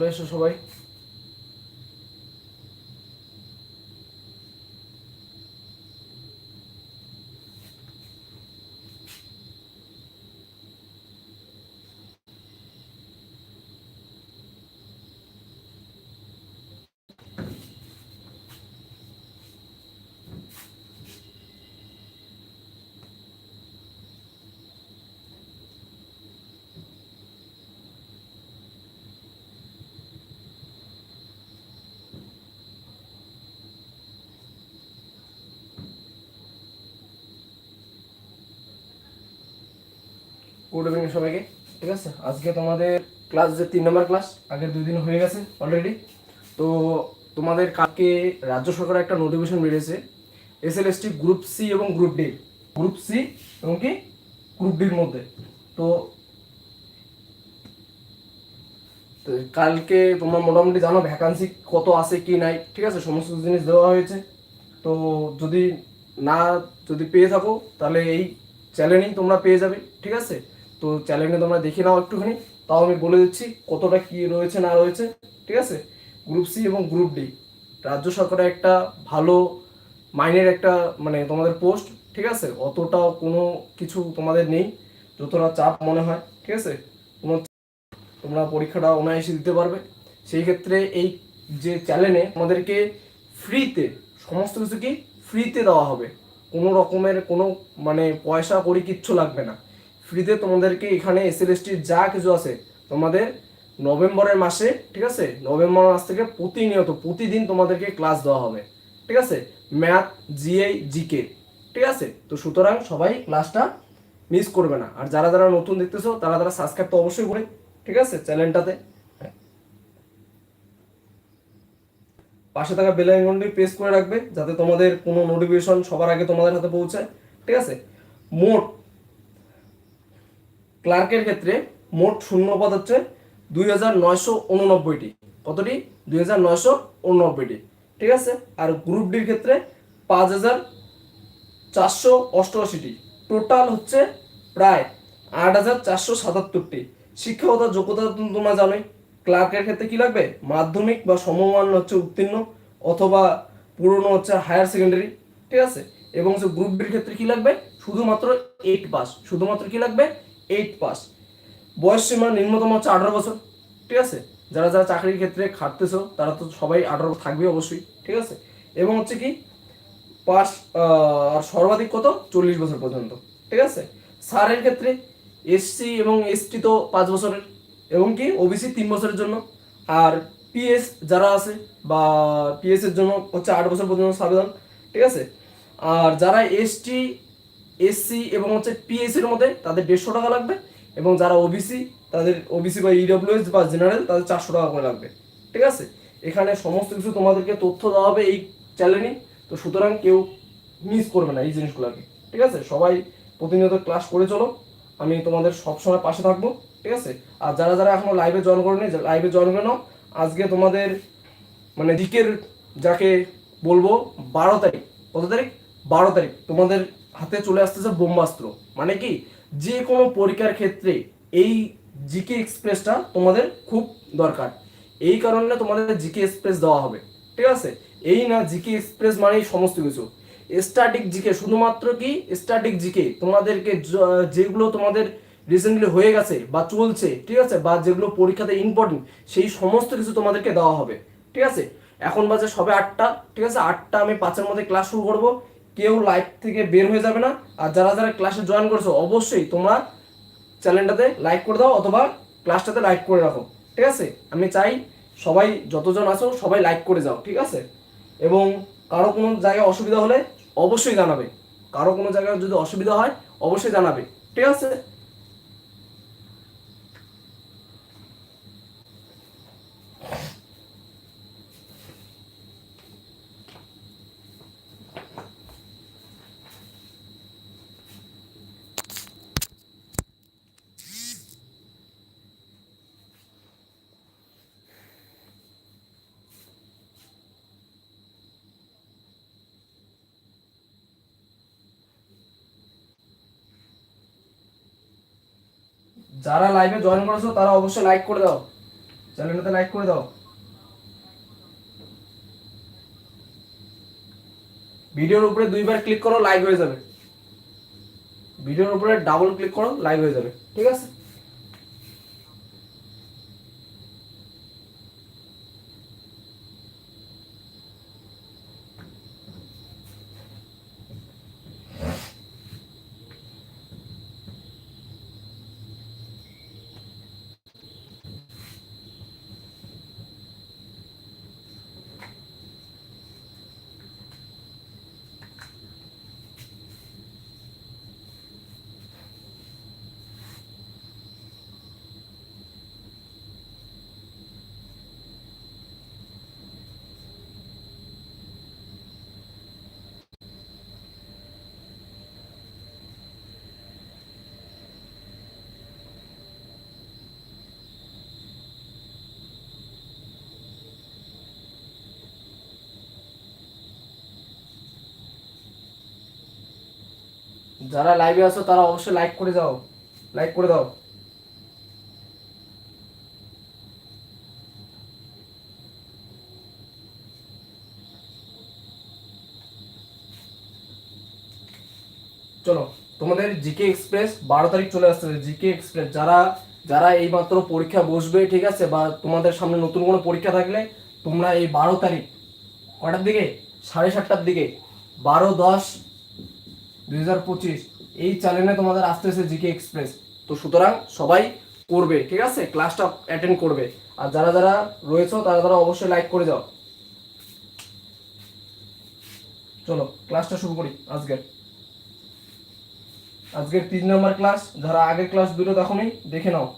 চলে এসো সবাই। গুড ইভিনিং সবাইকে। ঠিক আছে? আজকে তোমাদের ক্লাস যে তিন নম্বর ক্লাস আগের দুই দিন হয়ে গেছে অলরেডি তো তোমাদের কালকে রাজ্য সরকারের একটা নোটিফিকেশন বেরিয়েছে। S L ST group C এবং গ্রুপ ডি গ্রুপ সি এবং কি? গ্রুপ ডির মধ্যে। তো তো কালকে তোমরা মোটামুটি জানো ভ্যাকান্সি কত আছে কি নাই। ঠিক আছে? সমস্ত জিনিস দেওয়া হয়েছে। তো যদি না যদি পেয়ে থাকো, তাহলে এই চ্যানেলেই তোমরা পেয়ে যাবে। ঠিক আছে? তো চ্যানেলে তোমরা দেখে নাও একটুখানি, তাও আমি বলে দিচ্ছি কতটা কি রয়েছে, না রয়েছে, ঠিক আছে? গ্রুপ সি এবং গ্রুপ ডি রাজ্য সরকারের একটা ভালো মাইনের একটা মানে তোমাদের পোস্ট ঠিক আছে? অতটাও কোনো কিছু তোমাদের নেই, যতটা চাপ মনে হয়, ঠিক আছে? কোনো তোমরা পরীক্ষাটা অনায়াসে দিতে পারবে। সেই ক্ষেত্রে এই যে চ্যানেলে আমাদেরকে ফ্রিতে সমস্ত কিছু কি ফ্রিতে দেওয়া হবে। কোনো রকমের কোনো মানে পয়সা করি কিচ্ছু লাগবে না। ফ্রিতে তোমাদেরকে এখানে এস এল যা কিছু আছে তোমাদের নভেম্বরের মাসে, ঠিক আছে? নভেম্বর মাস থেকে প্রতিনিয়ত, প্রতিদিন তোমাদেরকে ক্লাস দেওয়া হবে, ঠিক আছে? ম্যাথ জিআই জিকে ঠিক আছে? তো সুতরাং সবাই ক্লাসটা মিস করবে না। আর যারা যারা নতুন দেখতেছো, তারা তারা সাবস্ক্রাইব তো অবশ্যই করে, ঠিক আছে? চ্যানেলটাতে পাশে থাকা বেল আইকনটি প্রেস করে রাখবে, যাতে তোমাদের কোনো নোটিফিকেশন সবার আগে তোমাদের হাতে পৌঁছায়, ঠিক আছে? মোট ক্লার্কের ক্ষেত্রে মোট শূন্য পদ হচ্ছে দুই হাজার নয়শো উননব্বইটি। কতটি? দুই হাজার নয়শো উননব্বইটি। ঠিক আছে? আর গ্রুপ ডির ক্ষেত্রে পাঁচ হাজার চারশো অষ্টআশিটি। টোটাল হচ্ছে প্রায় আট হাজার চারশো সাতাত্তরটি। শিক্ষকতা, যোগ্যতা তোমরা জানোই। ক্লার্কের ক্ষেত্রে কি লাগবে? মাধ্যমিক বা সমমান হচ্ছে উত্তীর্ণ অথবা পুরনো হচ্ছে হায়ার সেকেন্ডারি। ঠিক আছে? এবং হচ্ছে গ্রুপ ডির ক্ষেত্রে কি লাগবে? শুধুমাত্র এইট পাস শুধুমাত্র কি লাগবে? এইট পাস বয়স সীমা নিম্নতম হচ্ছে আঠারো বছর, ঠিক আছে? যারা যারা চাকরির ক্ষেত্রে খাটতেছো, তারা তো সবাই আঠারো থাকবে অবশ্যই, ঠিক আছে? এবং হচ্ছে কি পাস আর সর্বাধিক কত? চল্লিশ বছর পর্যন্ত, ঠিক আছে? স্যারের ক্ষেত্রে এসসি এবং এসটি তো পাঁচ বছরের, এবং কি ওবিসি তিন বছরের জন্য, আর পিএস যারা আছে বা পিএস এর জন্য হচ্ছে আট বছর পর্যন্ত আবেদন ঠিক আছে? আর যারা এসটি এসসি এবং হচ্ছে পিএস এর মধ্যে তাদের দেড়শো টাকা লাগবে এবং যারা ওবিসি তাদের ওবিসি বা ইডব্লিউএস বা জেনারেল তাদের চারশো টাকা করে লাগবে। ঠিক আছে? এখানে সমস্ত কিছু তোমাদেরকে তথ্য দেওয়া হবে এই চ্যানেলে তো সুতরাং কেউ মিস করবে না এই জিনিসগুলোকে। ঠিক আছে? সবাই প্রতিনিয়ত ক্লাস করে চলো। আমি তোমাদের সবসময় পাশে থাকব। ঠিক আছে? আর যারা যারা এখনও লাইভে জয়েন করেনি লাইভে জয়েন করে নাও। আজকে তোমাদের মানে দিকের যাকে বলব, বারো তারিখ। কত তারিখ? বারো তারিখ। তোমাদের হাতে চলে আসতেছে বোম্বাস্ত্র মানে কি? যে কোনো পরীক্ষার ক্ষেত্রে এই জিকে এক্সপ্রেসটা তোমাদের খুব দরকার। এই কারণে তোমাদের জিকে এক্সপ্রেস দেওয়া হবে। ঠিক আছে? এই না জিকে এক্সপ্রেস মানেই সমস্ত কিছু। স্ট্যাটিক জিকে শুধুমাত্র কি? স্ট্যাটিক জিকে তোমাদেরকে যেগুলো তোমাদের রিসেন্টলি হয়ে গেছে বা চলছে, ঠিক আছে? বা যেগুলো পরীক্ষাতে ইম্পর্টেন্ট সেই সমস্ত কিছু তোমাদেরকে দেওয়া হবে। ঠিক আছে? এখন বাজে সবে আটটা, ঠিক আছে? আটটা আমি পাঁচের মধ্যে ক্লাস শুরু করব। কেউ লাইভ থেকে বের হয়ে যাবে না। আর যারা যারা ক্লাসে জয়েন করছ, অবশ্যই তোমরা চ্যানেলটাতে লাইক করে দাও অথবা ক্লাসটাতে লাইক করে রাখো। ঠিক আছে? আমি চাই সবাই যতজন আছো, সবাই লাইক করে যাও, ঠিক আছে? এবং কারও কোনো জায়গায় অসুবিধা হলে অবশ্যই জানাবে। কারও কোনো জায়গায় যদি অসুবিধা হয়, অবশ্যই জানাবে। ঠিক আছে? যারা লাইভে জয়েন করেছ, তারা অবশ্যই লাইক করে দাও। চ্যানেলটাতে লাইক করে দাও। ভিডিওর উপরে দুইবার ক্লিক করো লাইক হয়ে যাবে। ভিডিওর উপরে ডাবল ক্লিক করো লাইক হয়ে যাবে। ঠিক আছে? যারা লাইভে আছো, তারা অবশ্যই লাইক করে যাও লাইক করে দাও। চলো, তোমাদের জিকে এক্সপ্রেস বারো তারিখ চলে আসছে। জিকে এক্সপ্রেস যারা যারা এইমাত্র পরীক্ষা বসবে, ঠিক আছে, বা তোমাদের সামনে নতুন কোনো পরীক্ষা থাকলে, তোমরা এই বারো তারিখ, কটার দিকে? সাড়ে সাতটার দিকে। বারো, দশ দুই হাজার পঁচিশ, এই চ্যানেলে তোমাদের আসতেছে জিকে এক্সপ্রেস তো সুতরাং সবাই করবে, ঠিক আছে? ক্লাসটা অ্যাটেন্ড করবে। আর যারা যারা রয়েছে, তারা তারা অবশ্যই লাইক করে যাও। চলো ক্লাসটা শুরু করি আজকের। আজকের তিন নম্বর ক্লাস যারা আগের ক্লাস দুটো দেখো দেখে নাও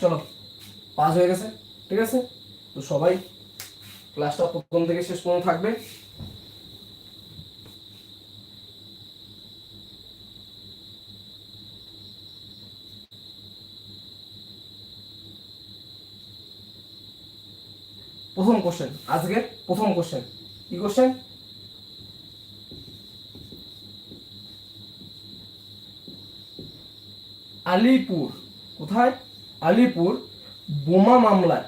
চলো পাস হয়ে গেছে, ঠিক আছে? তো সবাই ক্লাসটা প্রথম থেকে শেষ পর্যন্ত থাকবে। প্রথম কোশ্চেন আজকের প্রথম কোশ্চেন কি কোশ্চেন আলিপুর, কোথায়? আলিপুর বোমা মামলায়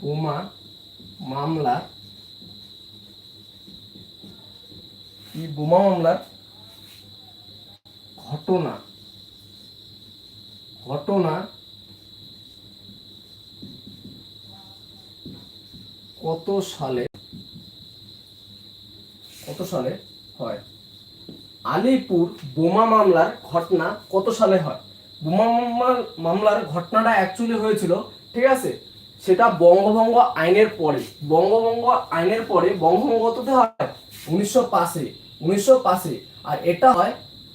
বোমা মামলা। এই বোমা মামলার? ঘটনা। ঘটনা। কত সালে? কত সালে হয়? আলিপুর বোমা মামলার ঘটনা কত সালে হয়? বোমা মামলার ঘটনাটা অ্যাকচুয়ালি হয়েছিল, ঠিক আছে? সেটা বঙ্গভঙ্গ আইনের পরে, বঙ্গভঙ্গ আইনের পরে বঙ্গভঙ্গ কততে হয়, উনিশশো পাঁচে উনিশশো পাঁচে। আর এটা হয়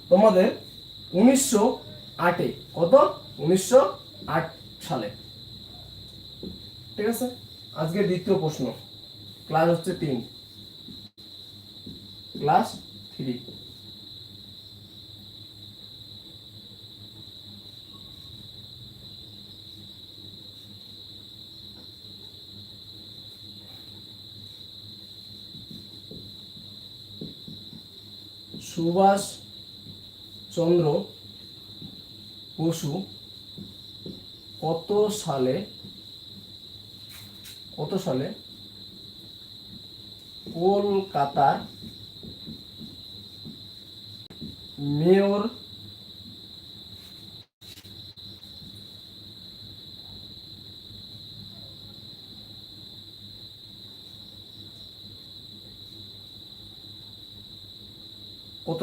তোমাদের উনিশশো আটে, কত? উনিশশো আট সালে। ঠিক আছে? আজকে দ্বিতীয় প্রশ্ন। ক্লাস হচ্ছে তিন। Class three. সুভাষ চন্দ্র বসু কত সালে কত সালে কলকাতার মেয়র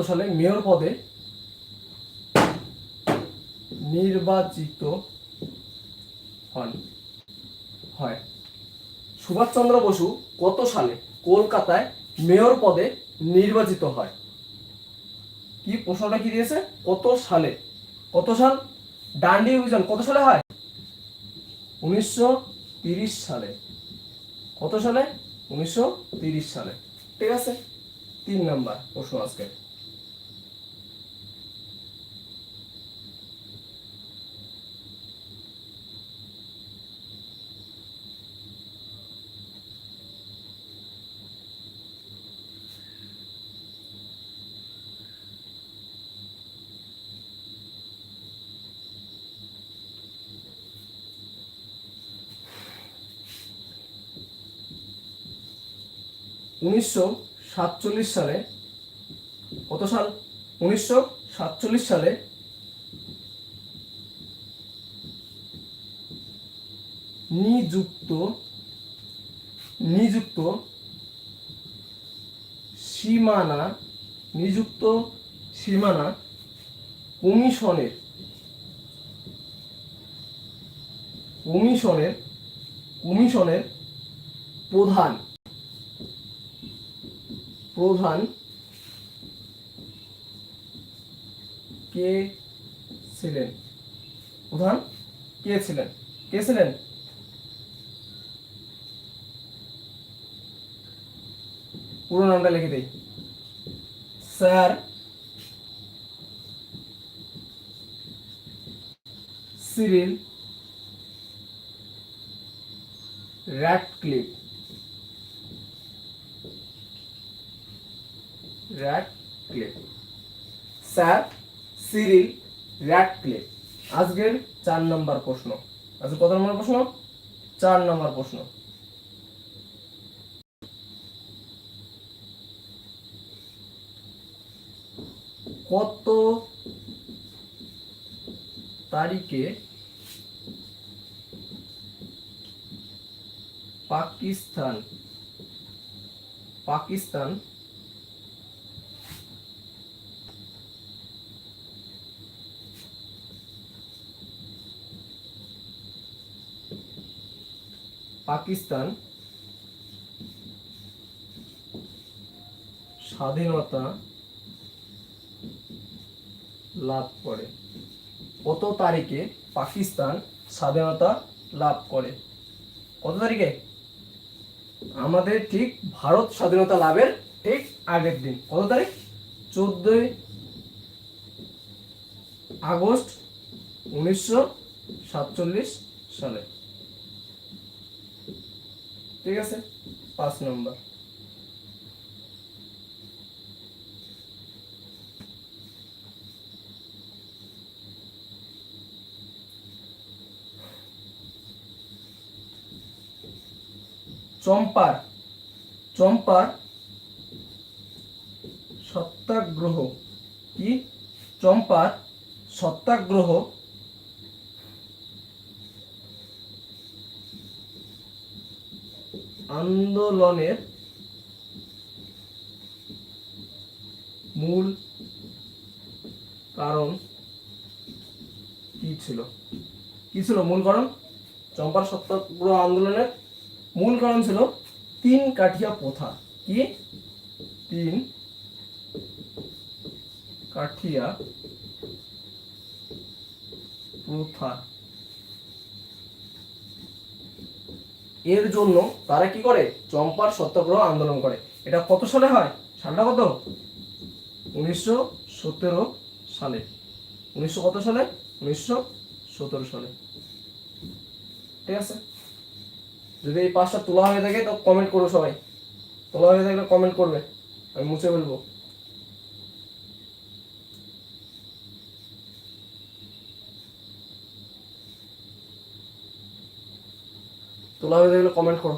সালে মেয়র পদে নির্বাচিত হন। হয়। সুভাষচন্দ্র বসু কত সালে কলকাতায় মেয়র পদে নির্বাচিত হয়? কি প্রশ্নটা কি দিয়েছে? কত সালে? কত সাল? ডান্ডি অভিযান কত সালে হয়? উনিশশো সালে। কত সালে? উনিশশো সালে। ঠিক আছে। তিন নাম্বার প্রশ্ন আজকে। উনিশশো সাতচল্লিশ সালে, কত সাল? উনিশশো সাতচল্লিশ সালে নিযুক্ত নিযুক্ত সীমানা নিযুক্ত সীমানা কমিশনের কমিশনের কমিশনের প্রধান। প্রধান কে ছিলেন? প্রধান কে ছিলেন? কে ছিলেন? পুরো নামটা লিখে দেই। Sir Cyril Ratcliffe Ratcliffe sir, Cyril Ratcliffe আজকের চার নম্বর প্রশ্ন। আজকে কত নম্বর প্রশ্ন? চার নম্বর প্রশ্ন। কত তারিখে পাকিস্তান পাকিস্তান পাকিস্তান, স্বাধীনতা লাভ করে। কত তারিখে পাকিস্তান স্বাধীনতা লাভ করে? কত তারিখে? আমাদের ঠিক ভারত স্বাধীনতা লাভের ঠিক আগের দিন। কত তারিখ? চোদ্দই আগস্ট উনিশশো সাতচল্লিশ সালে। ঠিক আছে? পাঁচ নম্বর। চম্পার চম্পার সত্যাগ্রহ। কি? চম্পার সত্যাগ্রহ আন্দোলনের মূল কারণ কি ছিল? কি ছিল মূল কারণ? চম্পার সত্যাগ্রহ আন্দোলনের মূল কারণ ছিল তিন কাঠিয়া প্রথা। কি? তিন কাঠিয়া প্রথা। এর জন্য তারা কি করে? চম্পার সত্যাগ্রহ আন্দোলন করে। এটা কত সালে হয়? সালটা কত? উনিশশো সতেরো সালে। উনিশশো কত সালে? উনিশশো সতেরো সালে। ঠিক আছে? যদি এই পাঁচটা তোলা হয়ে থাকে তো কমেন্ট করো সবাই। তোলা হয়ে থাকলে কমেন্ট করবে। আমি মুছে ফেলব। তোলা হয়ে থাকলে কমেন্ট করো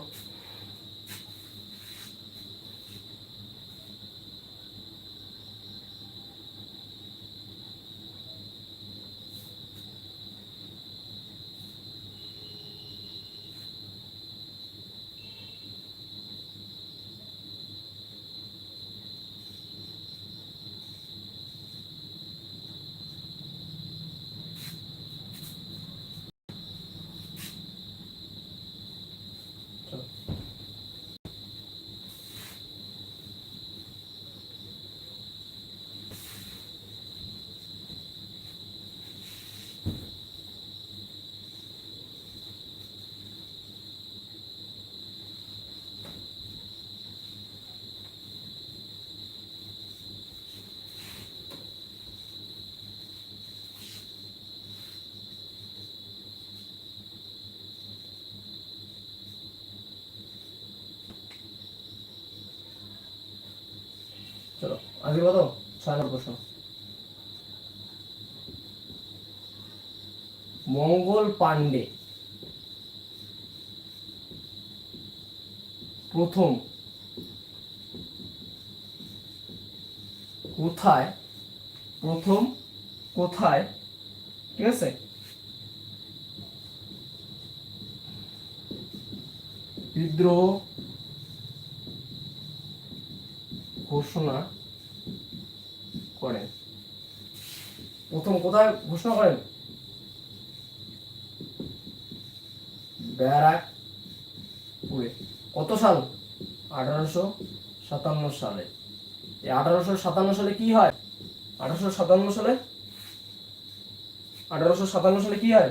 চলো আজকে কত? ছয় নম্বর প্রশ্ন মঙ্গল পাণ্ডে। প্রথম। কোথায়? প্রথম কোথায়? ঠিক আছে? বিদ্রোহ ঘোষণা করেন প্রথম কোথায় ঘোষণা করেন? ব্যারাকপুরে। কত সাল? আঠারোশো সাতান্ন সালে। এই আঠারোশো সাতান্ন সালে কি হয়? আঠারোশো সাতান্ন সালে? আঠারোশো সাতান্ন সালে কি হয়?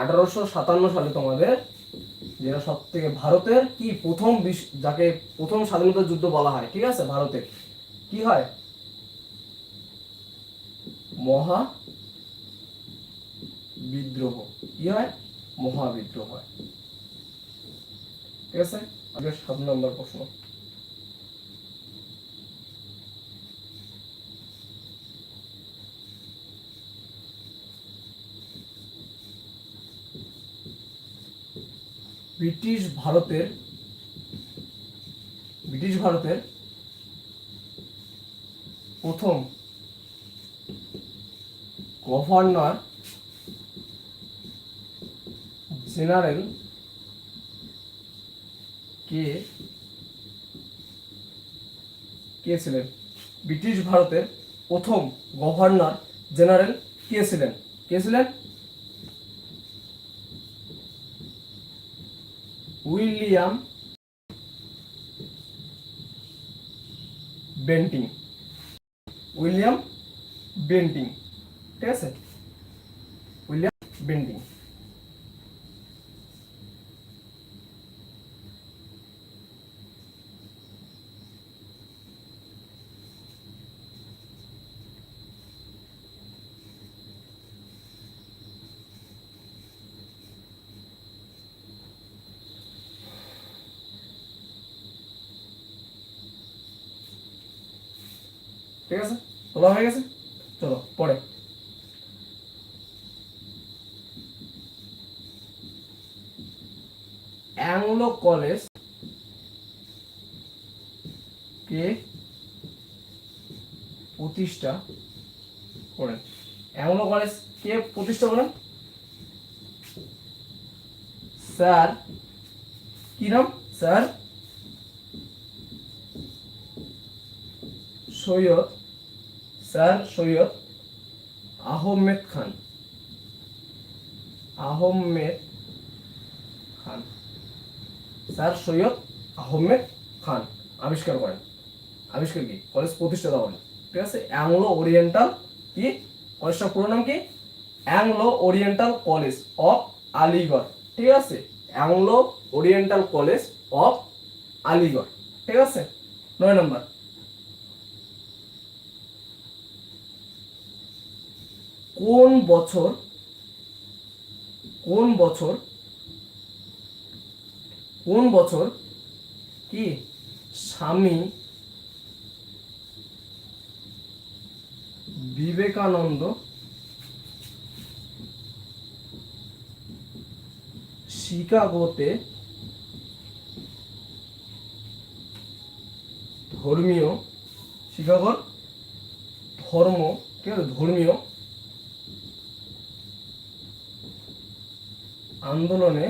আঠারোশো সাতান্ন সালে তোমাদের যেটা সব থেকে ভারতের কি প্রথম যাকে প্রথম স্বাধীনতা যুদ্ধ বলা হয়, ঠিক আছে? ভারতের। কি হয়? মহা বিদ্রোহ। কি হয়? মহাবিদ্রোহ হয়। ঠিক আছে? আগে সাত নম্বর প্রশ্ন। ব্রিটিশ ভারতের ব্রিটিশ ভারতের প্রথম গভর্নর জেনারেল কে কে ছিলেন? ব্রিটিশ ভারতের প্রথম গভর্নর জেনারেল কে ছিলেন? কে ছিলেন? William Bentinck. William Bentinck. ঠিক আছে উইলিয়াম বেন্টিং ঠিক আছে তোলা হয়ে গেছে চলো পরে অ্যাংলো কলেজ কে প্রতিষ্ঠা করেন অ্যাংলো কলেজ কে প্রতিষ্ঠা করেন স্যার, কি নাম? Sir? Syed sir Syed Ahmed Khan. Ahmed sir Syed Ahmed Khan. আবিষ্কার করেন। আবিষ্কার কি? কলেজ প্রতিষ্ঠাতা করেন ঠিক আছে? অ্যাংলো ওরিয়েন্টাল কি? কলেজটার পুরো নাম কি? Anglo Oriental College of Aligarh ঠিক আছে? Anglo Oriental College of Aligarh ঠিক আছে? নয় নম্বর। কোন বছর কোন বছর কোন বছর কি স্বামী বিবেকানন্দ শিকাগোতে ধর্মীয় শিকাগোর? ধর্ম ঠিক আছে ধর্মীয় আন্দোলনে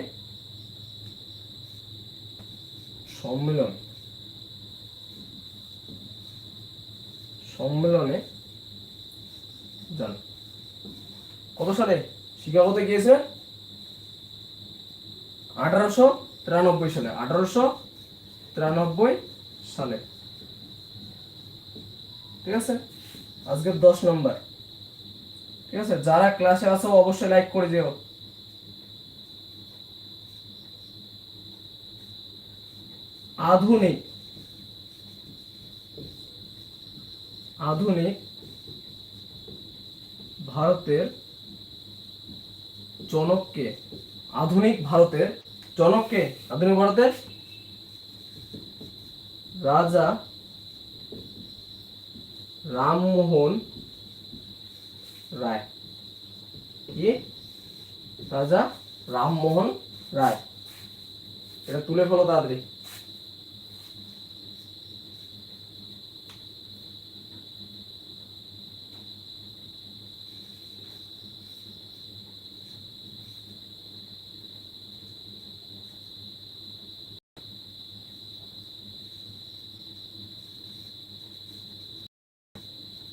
সম্মেলন। সম্মেলনে যান। কত সালে? শিকাগোতে গিয়েছিলেন আঠারোশো তিরানব্বই সালে। আঠারোশো তিরানব্বই সালে। ঠিক আছে? আজকের দশ নম্বর। ঠিক আছে? যারা ক্লাসে আসো অবশ্যই লাইক করে দিও আধুনিক। আধুনিক ভারতের জনককে, আধুনিক ভারতের জনককে, আধুনিক ভারতের রাজা রামমোহন রায়। কি? রাজা রামমোহন রায়। এটা তুলে ফেলো তাড়াতাড়ি।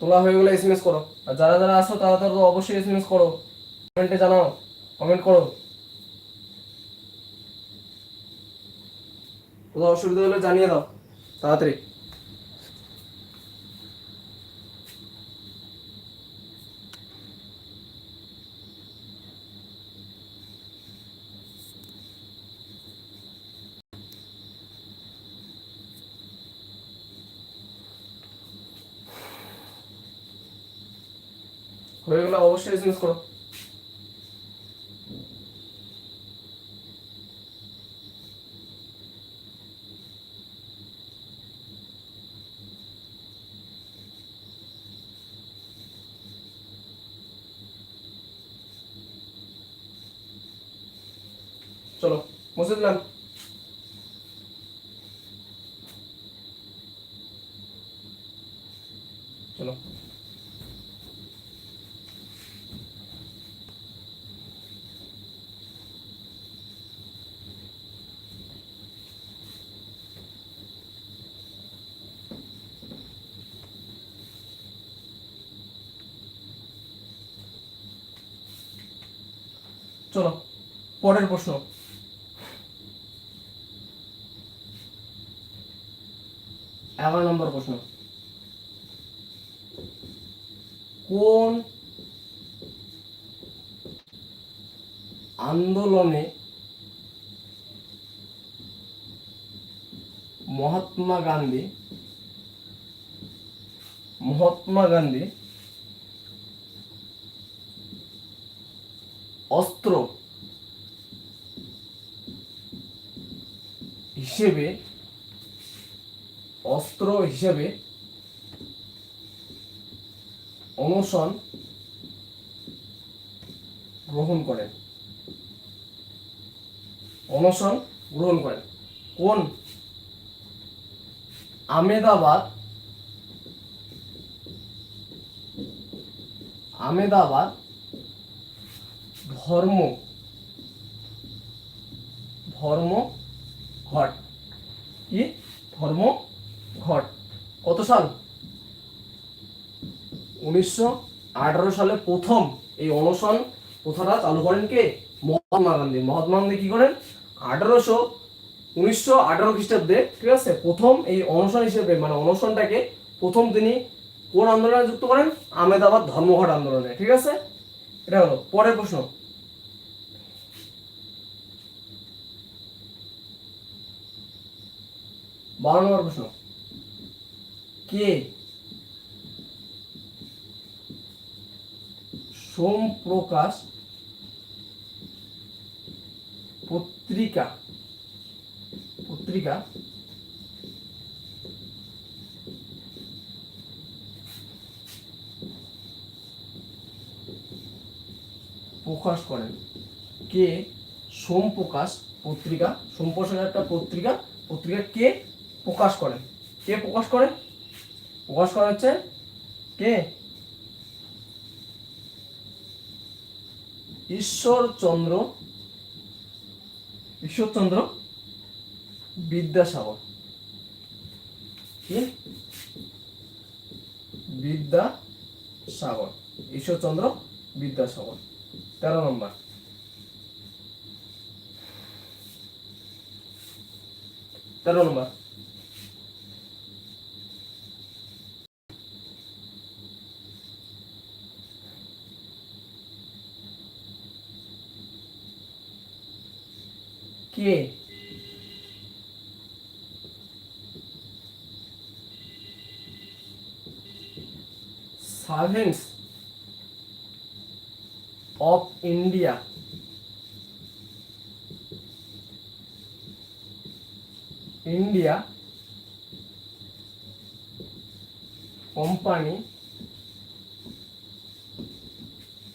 তোলা হয়ে গেলে এসএমএস করো। আর যারা যারা আসো তারা তারা তো অবশ্যই এসএমএস করো। কমেন্টে জানাও। কমেন্ট করো। কোথাও অসুবিধা হলে জানিয়ে দাও। তাড়াতাড়ি হয়ে গেলে অবশ্যই এসএমএস করো চলো মুছে দিলাম চলো চলো পরের প্রশ্ন। এগারো নম্বর প্রশ্ন। কোন আন্দোলনে মহাত্মা গান্ধী মহাত্মা গান্ধী অস্ত্র হিসেবে, অস্ত্র হিসেবে অনশন গ্রহণ করেন। অনশন গ্রহণ করেন। কোন? আমেদাবাদ আমেদাবাদ ধর্ম ধর্ম ঘট। কি? ধর্ম, ঘট। কত সাল? উনিশশো আঠারো সালে প্রথম এই অনশন প্রথাটা চালু করেন কে? মহাত্মা গান্ধী। মহাত্মা গান্ধী কি করেন? আঠারোশো, উনিশশো আঠারো খ্রিস্টাব্দে, ঠিক আছে? প্রথম এই অনশন হিসেবে মানে অনশনটাকে প্রথম তিনি কোন আন্দোলনে যুক্ত করেন? আমেদাবাদ ধর্মঘট আন্দোলনে, ঠিক আছে? এটা হলো। পরের প্রশ্ন। বারো নম্বর প্রশ্ন। কে? সোম প্রকাশ পত্রিকা। পত্রিকা। প্রকাশ করেন। কে? সোম প্রকাশ পত্রিকা। সোম প্রকাশ একটা পত্রিকা। পত্রিকা কে? প্রকাশ করেন কে প্রকাশ করে? প্রকাশ করা হচ্ছে কে? ঈশ্বরচন্দ্র ঈশ্বরচন্দ্র বিদ্যাসাগর। কি? বিদ্যাসাগর, ঈশ্বরচন্দ্র বিদ্যাসাগর। তেরো নম্বর। তেরো নম্বর। কে? Servants of India India company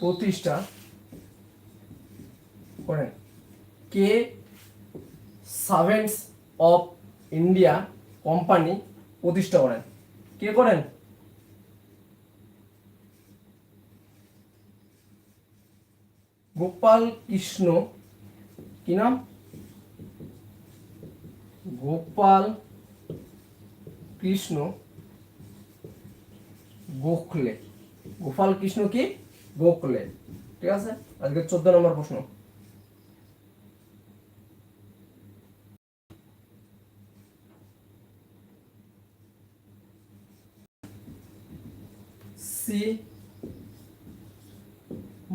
প্রতিষ্ঠা করেন। কে সার্ভেন্টস অফ ইন্ডিয়া কোম্পানি প্রতিষ্ঠা করেন। কে করেন? গোপাল কৃষ্ণ। কি নাম? গোপাল কৃষ্ণ গোখলে। গোপাল কৃষ্ণ কি? গোখলে। ঠিক আছে? আজকে চোদ্দ নম্বর প্রশ্ন। সি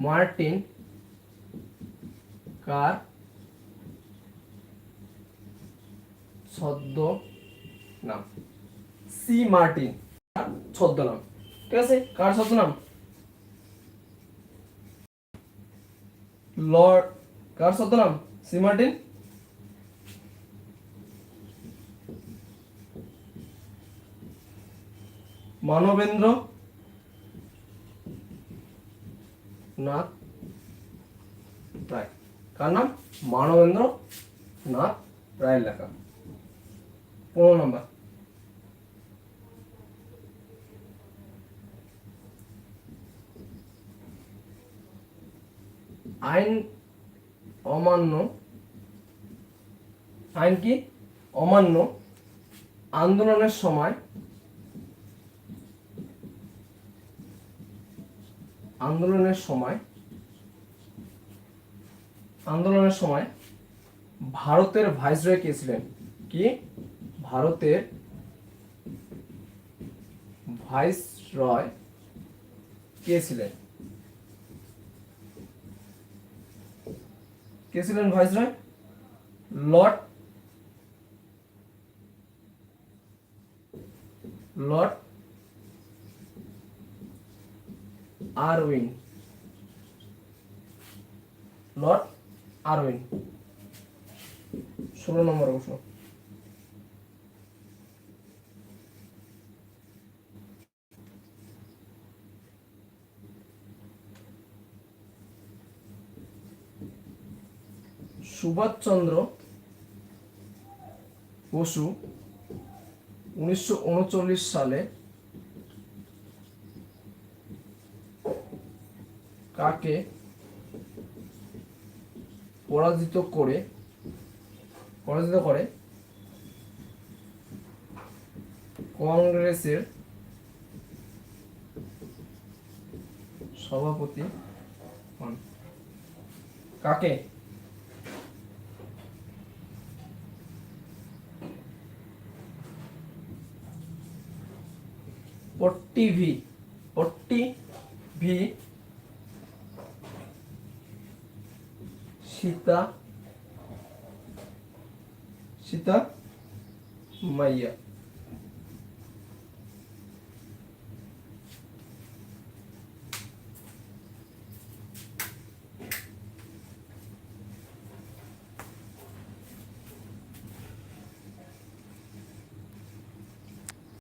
মার্টিন কার ছদ্ম নাম? C Martin. কার ছদ্মনাম ঠিক আছে? কার ছদ্মনাম লর্ড। কার ছদ্মনাম সি মার্টিন? মানবেন্দ্র নাথ রায় কার নাম মানবেন্দ্র নাথ রায়ের লেখা পনেরো নম্বর আইন অমান্য আইন কি অমান্য আন্দোলনের সময় আন্দোলনের সময় আন্দোলনের সময় ভারতের ভাইসরয় কে ছিলেন? কি? ভারতের ভাইসরয় কে ছিলেন? কে ছিলেন viceroy? Lord lord Irwin Lord Irwin ষোলো নম্বর প্রশ্ন সুভাষচন্দ্র বসু উনিশশো উনচল্লিশ সালে কাকে পরাজিত করে পরাজিত করে কংগ্রেসের সভাপতি হন। কাকে? পট্টি ভি পট্টি ভি সীতা সীতা মাইয়া